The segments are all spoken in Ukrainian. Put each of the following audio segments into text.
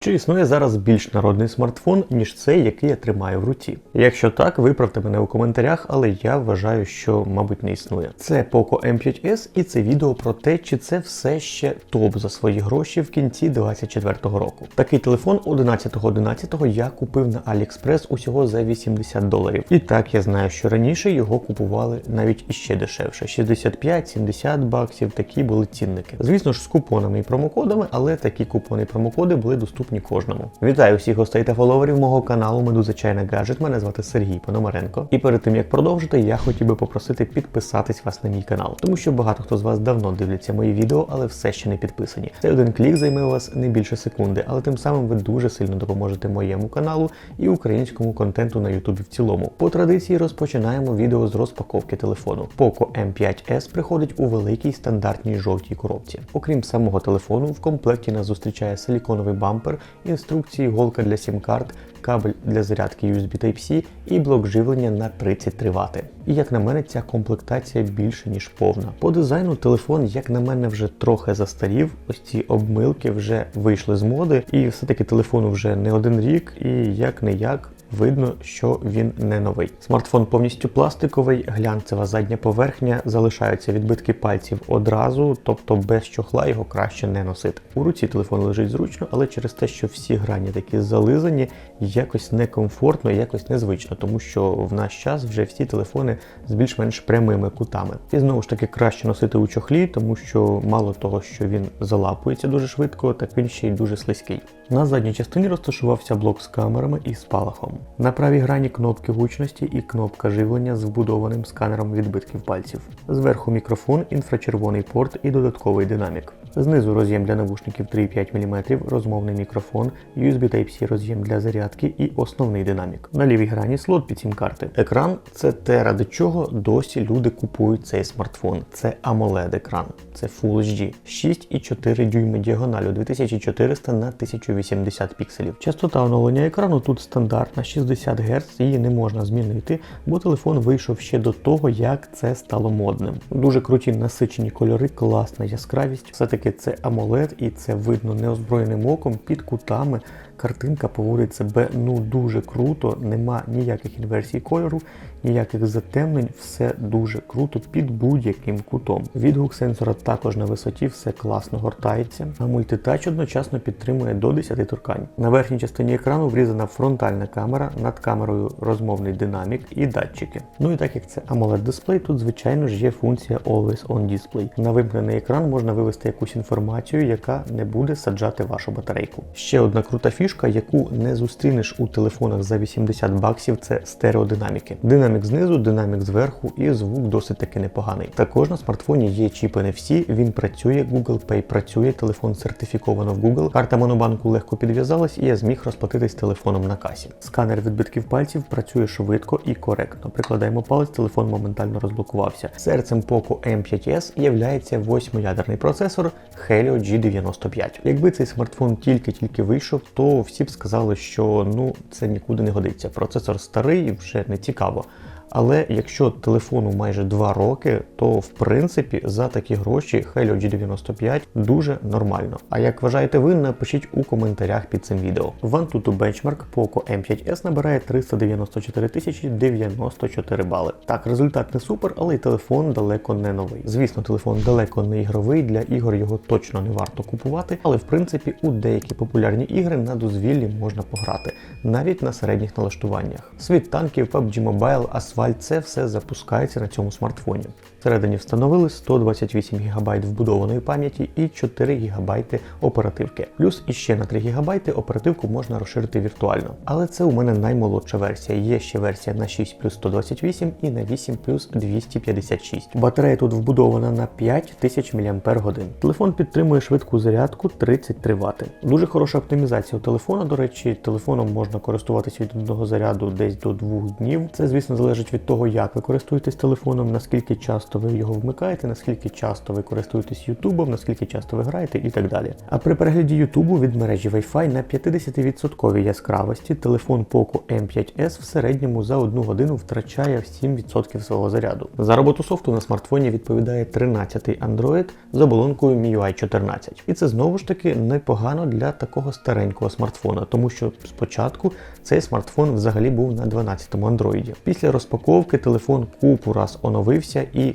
Чи існує зараз більш народний смартфон, ніж цей, який я тримаю в руці? Якщо так, виправте мене у коментарях, але я вважаю, що, мабуть, не існує. Це Poco M5s і це відео про те, чи це все ще топ за свої гроші в кінці 2024 року. Такий телефон 11.11 я купив на AliExpress усього за 80 доларів. І так я знаю, що раніше його купували навіть іще дешевше 65-70 баксів. Такі були цінники. Звісно ж, з купонами і промокодами, але такі купони і промокоди були доступні кожному. Вітаю всіх гостей та фоловерів мого каналу Медуза Чайна Гаджет. Мене звати Сергій Пономаренко. І перед тим як продовжити, я хотів би попросити підписатись вас на мій канал, тому що багато хто з вас давно дивляться мої відео, але все ще не підписані. Цей один клік займе у вас не більше секунди, але тим самим ви дуже сильно допоможете моєму каналу і українському контенту на Ютубі в цілому. По традиції розпочинаємо відео з розпаковки телефону. Poco M5s приходить у великій стандартній жовтій коробці. Окрім самого телефону, в комплекті нас зустрічає силіконовий бампер, інструкції, голка для сім-карт, кабель для зарядки USB Type-C і блок живлення на 33 Вт. І як на мене, ця комплектація більше ніж повна. По дизайну телефон, як на мене, вже трохи застарів. Ось ці обмилки вже вийшли з моди, і все-таки телефону вже не один рік, і як не як. Видно, що він не новий. Смартфон повністю пластиковий, глянцева задня поверхня, залишаються відбитки пальців одразу, тобто без чохла його краще не носити. У руці телефон лежить зручно, але через те, що всі грані такі зализані, якось некомфортно, якось незвично, тому що в наш час вже всі телефони з більш-менш прямими кутами. І знову ж таки краще носити у чохлі, тому що мало того, що він залапується дуже швидко, так він ще й дуже слизький. На задній частині розташувався блок з камерами і спалахом. На правій грані кнопки гучності і кнопка живлення з вбудованим сканером відбитків пальців. Зверху мікрофон, інфрачервоний порт і додатковий динамік. Знизу роз'єм для навушників 3,5 мм, розмовний мікрофон, USB Type-C роз'єм для зарядки і основний динамік. На лівій грані слот під сім карти. Екран це те, ради чого досі люди купують цей смартфон. Це AMOLED екран, це Full HD, 6,4 дюйми діагоналю 2400 на 1080 пікселів. Частота оновлення екрану тут стандартна 60 Гц, її не можна змінити, бо телефон вийшов ще до того, як це стало модним. Дуже круті насичені кольори, класна яскравість. Все таки це AMOLED і це видно неозброєним оком під кутами. Картинка поводить себе ну дуже круто, нема ніяких інверсій кольору, ніяких затемнень, все дуже круто під будь-яким кутом. Відгук сенсора також на висоті, все класно гортається, а мультитач одночасно підтримує до 10 торкань. На верхній частині екрану врізана фронтальна камера, над камерою розмовний динамік і датчики. Ну і так як це AMOLED дисплей, тут звичайно ж є функція Always On Display. На вимкнений екран можна вивести якусь інформацію, яка не буде саджати вашу батарейку. Ще одна крута фішка, яку не зустрінеш у телефонах за 80 баксів, це стереодинаміки. Динамік знизу, динамік зверху і звук досить таки непоганий. Також на смартфоні є чіп NFC, він працює, Google Pay працює, телефон сертифіковано в Google. Карта монобанку легко підв'язалась і я зміг розплатитись телефоном на касі. Сканер відбитків пальців працює швидко і коректно. Прикладаємо палець, телефон моментально розблокувався. Серцем Poco M5s являється восьмиядерний процесор Helio G95. Якби цей смартфон тільки-тільки вийшов, то всі б сказали, що ну це нікуди не годиться. Процесор старий, вже не цікаво. Але якщо телефону майже 2 роки, то в принципі за такі гроші Helio G95 дуже нормально. А як вважаєте ви, напишіть у коментарях під цим відео. Antutu Benchmark Poco M5s набирає 394 тисячі 94 бали. Так, результат не супер, але й телефон далеко не новий. Звісно, телефон далеко не ігровий, для ігор його точно не варто купувати, але в принципі у деякі популярні ігри на дозвіллі можна пограти, навіть на середніх налаштуваннях. Світ танків, PUBG Mobile, Асфальт це все запускається на цьому смартфоні. Всередині встановили 128 ГБ вбудованої пам'яті і 4 ГБ оперативки. Плюс іще на 3 ГБ оперативку можна розширити віртуально. Але це у мене наймолодша версія. Є ще версія на 6 плюс 128 і на 8 плюс 256. Батарея тут вбудована на 5000 мАч. Телефон підтримує швидку зарядку 33 Вт. Дуже хороша оптимізація у телефона. До речі, телефоном можна користуватися від одного заряду десь до 2 днів. Це, звісно, залежить від того, як ви користуєтесь телефоном, наскільки часто часто ви його вмикаєте, наскільки часто ви користуєтесь Ютубом, наскільки часто ви граєте і так далі. А при перегляді Ютубу від мережі Wi-Fi на 50% яскравості телефон Poco M5s в середньому за одну годину втрачає 7% свого заряду. За роботу софту на смартфоні відповідає 13-й Android з оболонкою MIUI 14. І це знову ж таки непогано для такого старенького смартфона, тому що спочатку цей смартфон взагалі був на 12-му Android. Після розпаковки телефон купу раз оновився, і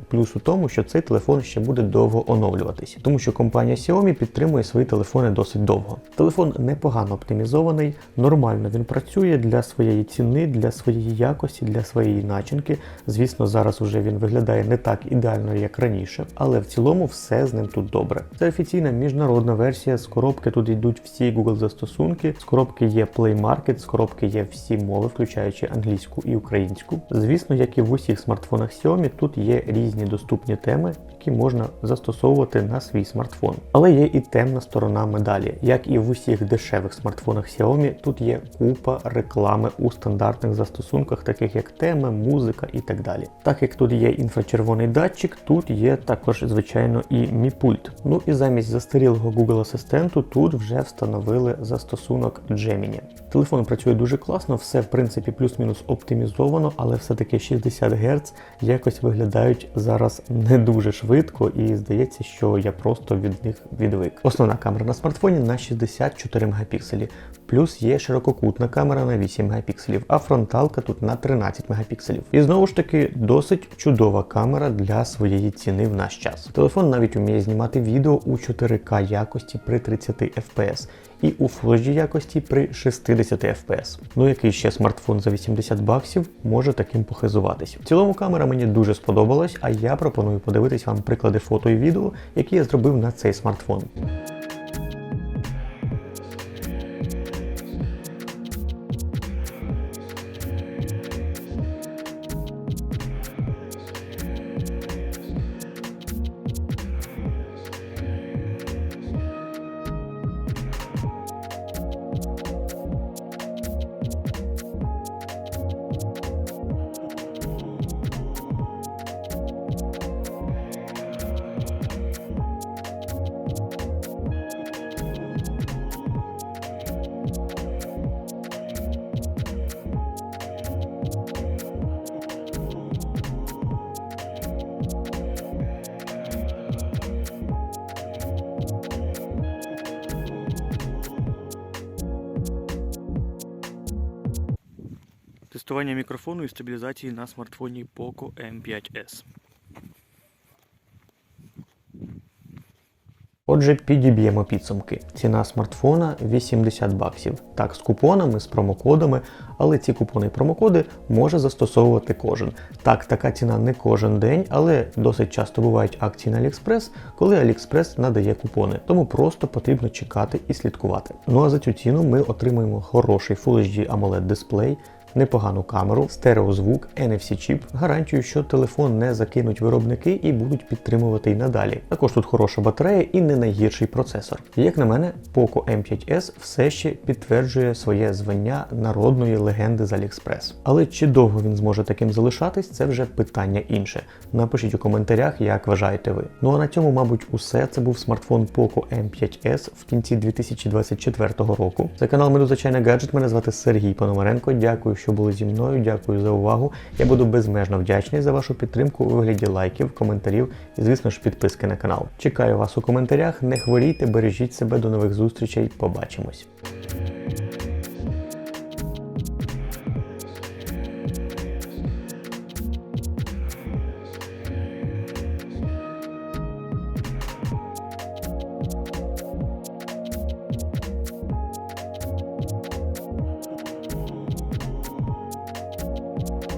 плюс у тому, що цей телефон ще буде довго оновлюватися, тому що компанія Xiaomi підтримує свої телефони досить довго. Телефон непогано оптимізований, нормально він працює для своєї ціни, для своєї якості, для своєї начинки. Звісно, зараз уже він виглядає не так ідеально, як раніше, але в цілому все з ним тут добре. Це офіційна міжнародна версія. З коробки тут йдуть всі Google застосунки. З коробки є Play Market, з коробки є всі мови, включаючи англійську і українську. Звісно, як і в усіх смартфонах Xiaomi, тут є різні доступні теми, які можна застосовувати на свій смартфон. Але є і темна сторона медалі. Як і в усіх дешевих смартфонах Xiaomi, тут є купа реклами у стандартних застосунках, таких як теми, музика і так далі. Так як тут є інфрачервоний датчик, тут є також, звичайно, і Mi пульт. Ну і замість застарілого Google асистенту тут вже встановили застосунок Gemini. Телефон працює дуже класно, все в принципі плюс-мінус оптимізовано, але все-таки 60 Гц якось виглядають зараз не дуже швидко, і здається, що я просто від них відвик. Основна камера на смартфоні на 64 мегапікселі, плюс є ширококутна камера на 8 мегапікселів, а фронталка тут на 13 мегапікселів. І знову ж таки досить чудова камера для своєї ціни в наш час. Телефон навіть вміє знімати відео у 4К якості при 30 FPS і у Full HD якості при 60 FPS. Ну який ще смартфон за 80 баксів може таким похизуватись. В цілому камера мені дуже сподобалась, а я пропоную подивитись вам приклади фото і відео, які я зробив на цей смартфон. Тестування мікрофону і стабілізації на смартфоні Poco M5s. Отже, підіб'ємо підсумки. Ціна смартфона 80 баксів. Так, з купонами, з промокодами, але ці купони і промокоди може застосовувати кожен. Так, така ціна не кожен день, але досить часто бувають акції на AliExpress, коли AliExpress надає купони. Тому просто потрібно чекати і слідкувати. Ну а за цю ціну ми отримаємо хороший Full HD AMOLED дисплей. Непогану камеру, стереозвук, NFC-чіп, гарантію, що телефон не закинуть виробники і будуть підтримувати й надалі. Також тут хороша батарея і не найгірший процесор. Як на мене, Poco M5s все ще підтверджує своє звання народної легенди з AliExpress. Але чи довго він зможе таким залишатись, це вже питання інше. Напишіть у коментарях, як вважаєте ви. Ну а на цьому, мабуть, усе. Це був смартфон Poco M5s в кінці 2024 року. Це канал Медуза Гаджет. Мене звати Сергій Пономаренко. Дякую, що були зі мною. Дякую за увагу. Я буду безмежно вдячний за вашу підтримку у вигляді лайків, коментарів і, звісно ж, підписки на канал. Чекаю вас у коментарях. Не хворійте, бережіть себе до нових зустрічей. Побачимось.